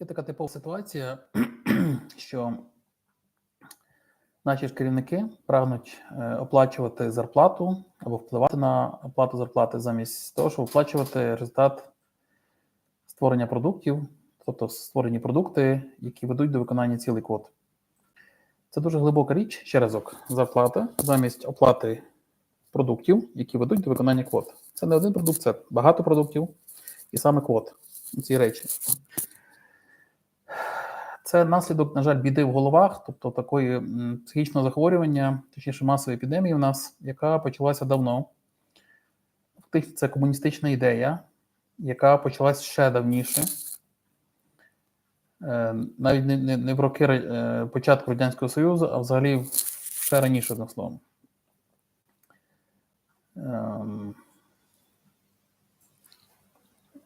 Є така типова ситуація, що наші ж керівники прагнуть е, оплачувати зарплату або впливати на оплату зарплати замість того, щоб оплачувати результат створення продуктів, тобто створені продукти, які ведуть до виконання цілей квот. Це дуже глибока річ, ще разок, зарплата замість оплати продуктів, які ведуть до виконання квот. Це не один продукт, це багато продуктів і саме квот. Ці речі. Це наслідок, на жаль, біди в головах, тобто такої психічного захворювання, точніше масової епідемії в нас, яка почалася давно. Фактично, це комуністична ідея, яка почалась ще давніше. Е, Навіть не, не, не в роки е, початку Радянського Союзу, а взагалі ще раніше, одним словом. Ем,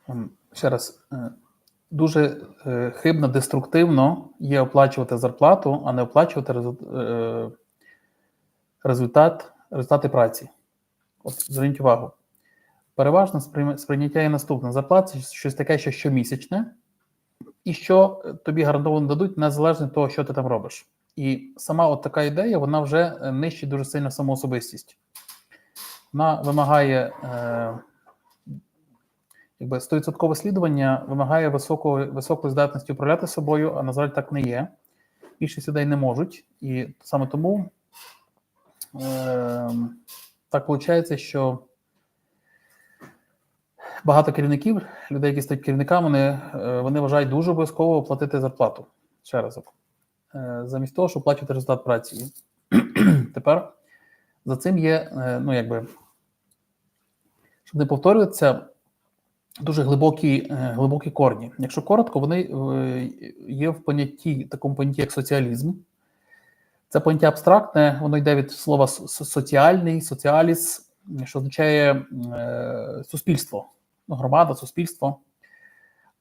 ем, Ще раз, е, дуже е, хибно, деструктивно є оплачувати зарплату, а не оплачувати е, результат, результати праці. От зверніть увагу. Переважно сприйняття є наступне: зарплата щось таке, що щомісячне, і що е, тобі гарантовано дадуть, незалежно від того, що ти там робиш. І сама от така ідея, вона вже нищить дуже сильно самоособистість. Вона вимагає. Е, якби 100% слідування вимагає високої, високої здатності управляти собою, а на жаль, так не є. Більшість людей не можуть. І саме тому е, так виходить, що багато керівників, людей, які стають керівниками, вони, е, вони вважають дуже обов'язково оплатити зарплату. Ще разок. Е, замість того, щоб оплачувати результат праці. Тепер за цим є, е, ну якби, щоб не повторюватися, дуже глибокі, е, глибокі корні. Якщо коротко, вони е, є в понятті, такому понятті, як соціалізм. Це поняття абстрактне, воно йде від слова со- со- соціальний, соціаліс, що означає е, суспільство, громада, суспільство.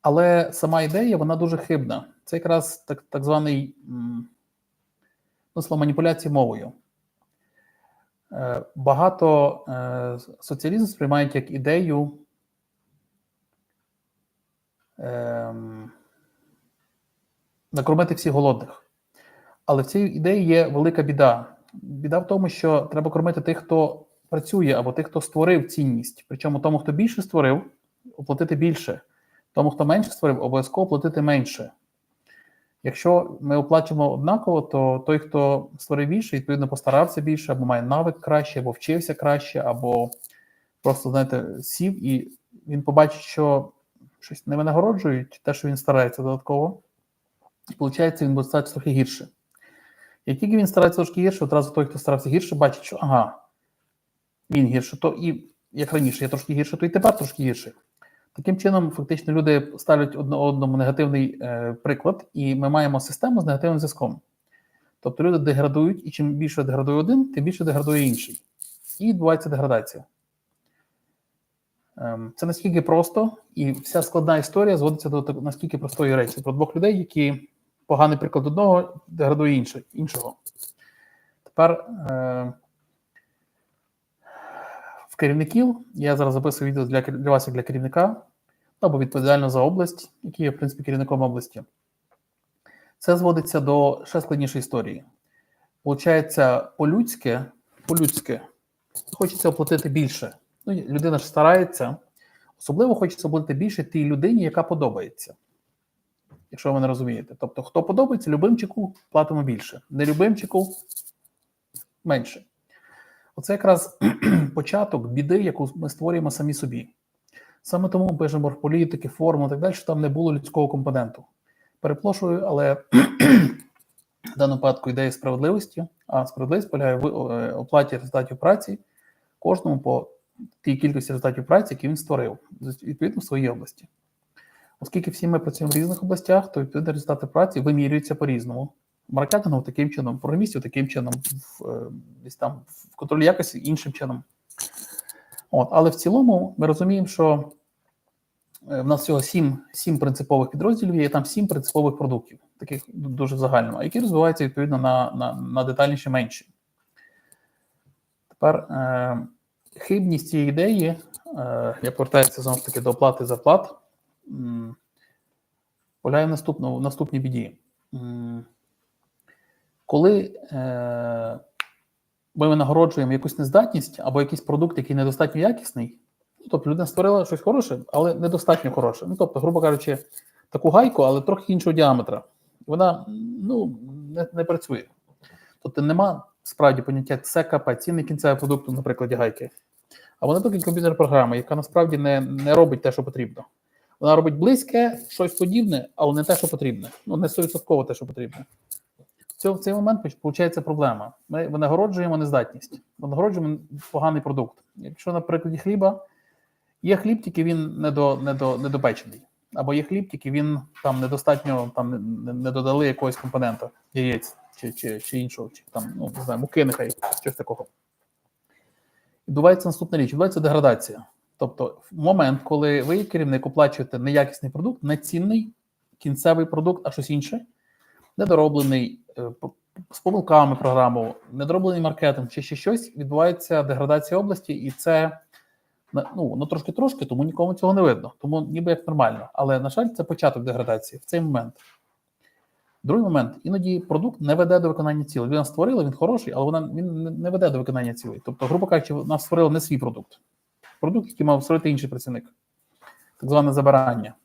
Але сама ідея вона дуже хибна. Це якраз так, так званий ну, слово маніпуляції мовою. Багато соціалізм сприймають як ідею ем, накормити всіх голодних. Але в цій ідеї є велика біда. Біда в тому, що треба кормити тих, хто працює, або тих, хто створив цінність. Причому тому, хто більше створив, оплатити більше. Тому, хто менше створив, обов'язково платити менше. Якщо ми оплачуємо однаково, то той, хто створив більше, відповідно постарався більше, або має навик краще, або вчився краще, або просто, знаєте, сів і він побачить, що щось не винагороджують, те, що він старається додатково, і виходить, він буде старатися трохи гірше. Як тільки він старається трошки гірше, одразу той, хто старався гірше, бачить, що ага, він гірше, то і як раніше, я трошки гірше, то і тепер трошки гірше. Таким чином, фактично, люди ставлять одне одному негативний е, приклад, і ми маємо систему з негативним зв'язком. Тобто люди деградують, і чим більше деградує один, тим більше деградує інший. І відбувається деградація. Ем, Це наскільки просто, і вся складна історія зводиться до наскільки простої речі про двох людей, які поганий приклад одного деградує іншого. Тепер е, в керівників я зараз записую відео для, для вас як для керівника або відповідально за область, який є, в принципі, керівником області. Це зводиться до ще складнішої історії. Получається, по-людськи, по-людськи хочеться оплатити більше. Ну, людина ж старається, особливо хочеться оплатити більше тій людині, яка подобається. Якщо ви не розумієте. Тобто, хто подобається, любимчику платимо більше, не любимчику менше. Оце якраз початок біди, яку ми створюємо самі собі. Саме тому ми пишемо політики, форму і так далі, що там не було людського компоненту. Перепрошую, але в даному випадку ідея справедливості, а справедливість полягає в е, оплаті результатів праці кожному по тій кількості результатів праці, які він створив, відповідно в своїй області. Оскільки всі ми працюємо в різних областях, то відповідно результати праці вимірюються по-різному. Маркетингу таким чином, програмістів таким чином, в, е, десь там в контролі якості іншим чином. От, але в цілому ми розуміємо, що е, в нас всього сім, сім принципових підрозділів є, там сім принципових продуктів, таких дуже загальними, які розвиваються відповідно на, на, на детальніше менші. Тепер е, хибність цієї ідеї, е, я повертаюся знову ж таки до оплати зарплат. М, полягає в наступному, в наступній біді. Коли е, ми винагороджуємо якусь нездатність або якийсь продукт, який недостатньо якісний, ну, тобто людина створила щось хороше, але недостатньо хороше. Ну, тобто, грубо кажучи, таку гайку, але трохи іншого діаметра. Вона ну, не, не працює. Тобто нема справді поняття ЦКП, цінний кінцевий продукт на прикладі гайки. А вона тільки комп'ютерна програма, яка насправді не, не робить те, що потрібно. Вона робить близьке, щось подібне, але не те, що потрібне. Ну, не 100% те, що потрібне. В цьому- В цей момент виходить проблема. Ми винагороджуємо нездатність, винагороджуємо поганий продукт. Якщо на прикладі хліба є хліб, тільки він недо, недо, недопечений. Або є хліб, тільки він там недостатньо там не додали якогось компонента, яєць чи, чи, чи іншого, чи там, ну не знаю, муки, нехай щось такого. Відбувається наступна річ, відбувається деградація. Тобто, в момент, коли ви, керівник, оплачуєте неякісний продукт, нецінний кінцевий продукт, а щось інше, недороблений е, з помилками програму, недороблений маркетинг чи ще щось, відбувається деградація області, і це ну, ну трошки трошки, тому нікому цього не видно. Тому ніби як нормально. Але, на жаль, це початок деградації в цей момент. Другий момент, іноді продукт не веде до виконання цілей. Людина створила, він хороший, але вона він не- веде до виконання цілей. Тобто, грубо кажучи, вона створила не свій продукт. Продукт, який мав створити інший працівник, так зване забирання.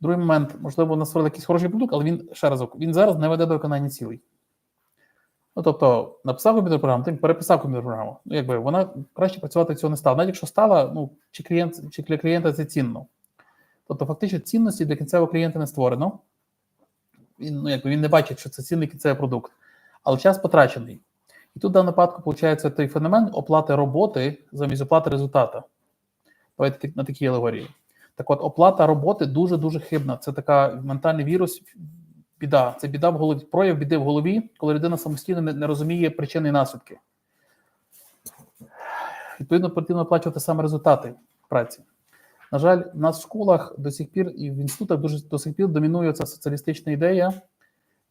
Другий момент, можливо, вона створила якийсь хороший продукт, але він ще разок, він зараз не веде до виконання цілей. Ну, тобто, написав комп'ютерну програму, ти переписав комп'ютерну програму. Ну, якби вона краще працювати цього не стала. Навіть якщо стала, ну, чи клієнт, чи для клієнта це цінно. Тобто, фактично, цінності для кінцевого клієнта не створено. Він, ну, якби він не бачить, що це цінний кінцевий продукт, але час потрачений. І тут в даному випадку виходить той феномен оплати роботи замість оплати результата. Давайте на такій алегорії. Так от, оплата роботи дуже-дуже хибна. Це така ментальний вірус, біда. Це біда в голові, прояв біди в голові, коли людина самостійно не, не розуміє причини і наслідки. Відповідно, потрібно оплачувати саме результати праці. На жаль, в нас в школах до сих пір і в інститутах дуже до сих пір домінує ця соціалістична ідея,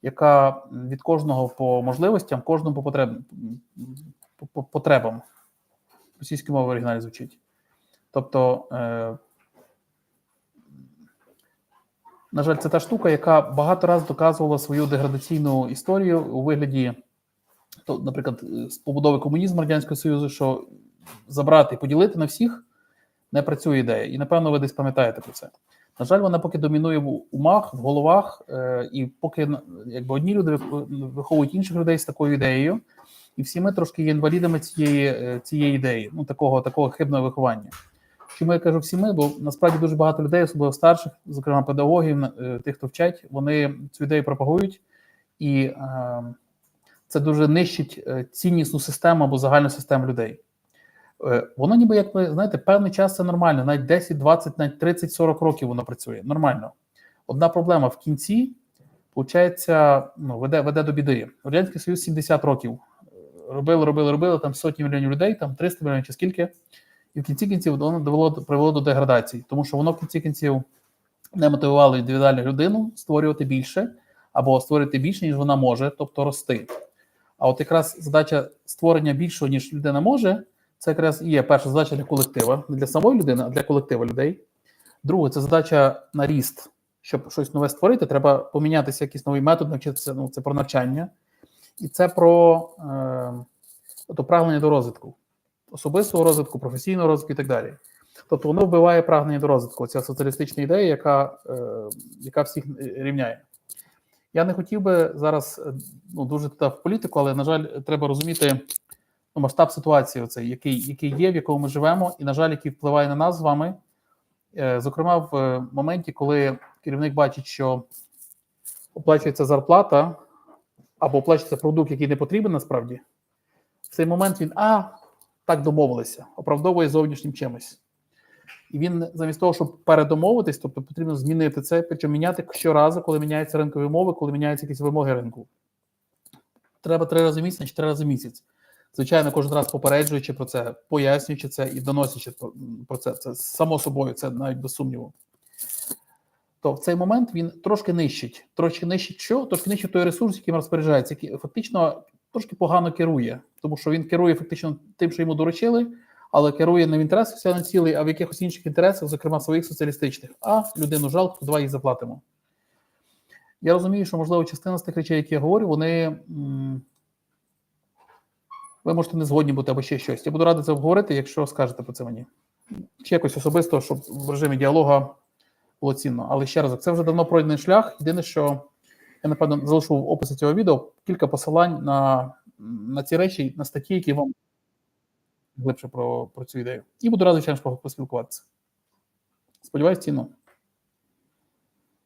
яка від кожного по можливостям, кожному по потребам, по, по потребам. Російською мовою в оригіналі звучить. Тобто, е, на жаль, це та штука, яка багато разів доказувала свою деградаційну історію у вигляді, то, наприклад, з побудови комунізму Радянського Союзу, що забрати і поділити на всіх не працює ідея. І напевно ви десь пам'ятаєте про це. На жаль, вона поки домінує в умах, в головах, е, і поки якби одні люди виховують інших людей з такою ідеєю, і всі ми трошки є інвалідами цієї, е, цієї ідеї, ну такого такого хибного виховання. Чому я кажу всі ми? Бо насправді дуже багато людей, особливо старших, зокрема педагогів, е, тих, хто вчать, вони цю ідею пропагують, і е, це дуже нищить ціннісну систему або загальну систему людей. Е, Воно ніби як ви знаєте, певний час це нормально, навіть 10, 20, навіть 30, 40 років воно працює. Нормально. Одна проблема в кінці, виходить, ну, веде, веде до біди. Радянський Союз 70 років. Робили, робили, робили, там сотні мільйонів людей, там 300 мільйонів чи скільки. І в кінці кінців воно довело, привело до деградації, тому що воно в кінці кінців не мотивувало індивідуальну людину створювати більше або створити більше, ніж вона може, тобто рости. А от якраз задача створення більшого, ніж людина може, це якраз є перша задача для колектива, не для самої людини, а для колектива людей. Друге, це задача на ріст. Щоб щось нове створити, треба помінятися якийсь новий метод, навчитися. Ну, це про навчання, і це про е, тобто прагнення до розвитку, особистого розвитку, професійного розвитку і так далі. Тобто воно вбиває прагнення до розвитку, ця соціалістична ідея, яка, е, яка всіх рівняє. Я не хотів би зараз е, ну, дуже в політику, але, на жаль, треба розуміти масштаб ситуації, оцей, який, який є, в якому ми живемо, і, на жаль, який впливає на нас з вами. Е, Зокрема, в е, моменті, коли керівник бачить, що оплачується зарплата або оплачується продукт, який не потрібен насправді, в цей момент він а, так домовилися, оправдовує зовнішнім чимось. І він замість того, щоб передомовитись, тобто потрібно змінити це, причому міняти щоразу, коли міняються ринкові умови, коли міняються якісь вимоги ринку. Треба три рази місяць, чи три рази в місяць. Звичайно, кожен раз попереджуючи про це, пояснюючи це і доносячи про- це. Це само собою, це навіть без сумніву. То в цей момент він трошки нищить. Трошки нищить що? Трошки нищить той ресурс, яким розпоряджається, який фактично трошки погано керує, тому що він керує фактично тим, що йому доручили, але керує не в інтересах на цілий, а в якихось інших інтересах, зокрема своїх соціалістичних. А людину жалко, давай їй заплатимо. Я розумію, що, можливо, частина з тих речей, які я говорю, вони. м, Ви можете не згодні бути або ще щось. Я буду радий це обговорити, якщо скажете про це мені. Чи якось особисто, щоб в режимі діалога було цінно. Але ще раз, це вже давно пройдений шлях. Єдине, що я напевно залишу в описі цього відео кілька посилань на, на ці речі, на статті, які вам глибше про, про цю ідею. І буду радий, ж, поспілкуватися. Сподіваюсь, цінно.